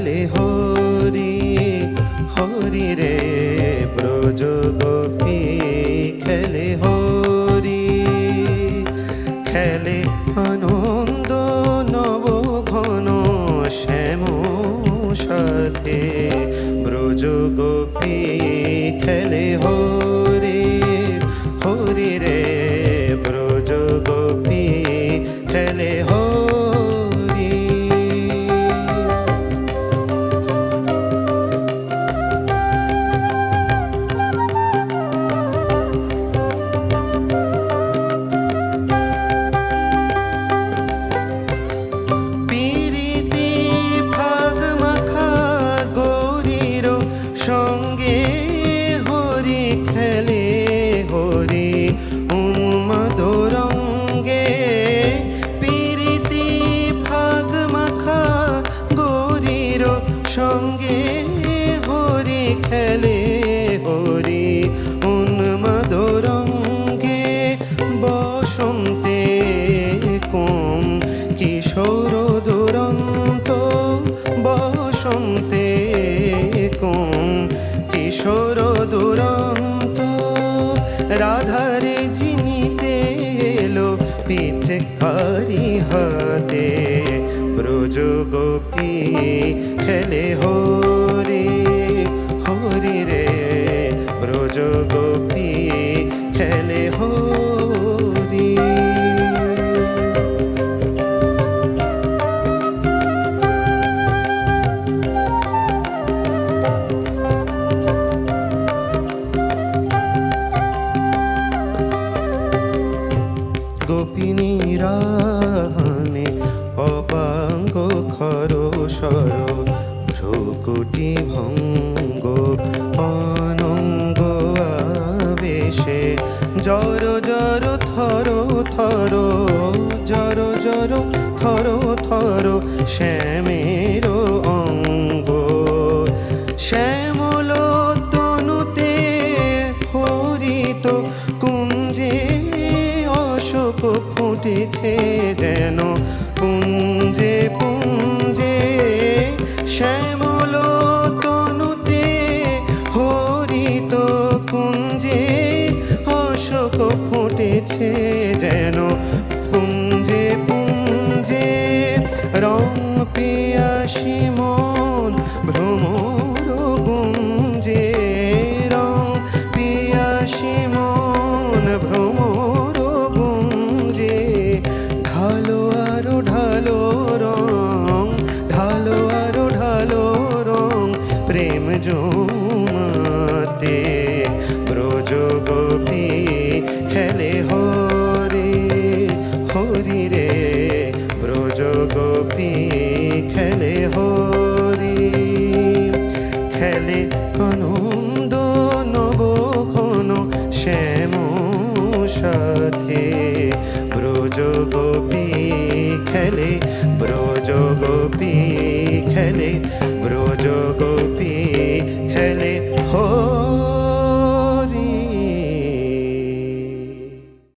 বলে হরি হরি রে ব্রজ গোপী খেলে হরি, খেলে আনন্দ নব ঘন শ্যাম সাথে। ব্রজ গোপী খেলে হরি। সঙ্গে হরি খেলে হরি উন্মাদ রঙ্গে বসন্তে কম কিশোর দুরন্ত বসন্তে কম কিশোর দুরন্ত রাধারে জিনিতে এলো পিচকারি হাতে ব্রজ গোপী খেলে হরে হরি রে। ব্রজ গোপী খেলে গোপিনী ভ্রুকুটি ভঙ্গ, অনঙ্গ আবেশে। জর জর, থর থর, জর জর, থর থর, শ্যামের অঙ্গ। শ্যামল তনুতে হরিত কুঞ্জে অশোক ফুটেছে। ফুটেছে যেন পুঞ্জে পুঞ্জে রং পিয়াসী মন, ভ্রমর গুঞ্জে রং পিয়াসী মন, ভ্রমর গুঞ্জে ঢালো আরও ঢালো রং, ঢালো আরও ঢালো রং, প্রেম জমাতে শরীরে ব্রজ গোপী খেলে হরি খেলে আনন্দ শ্যাম সাথে